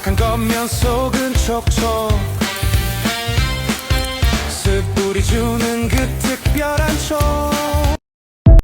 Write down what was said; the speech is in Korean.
착한 겉면 속은 촉촉. 숯불이 주는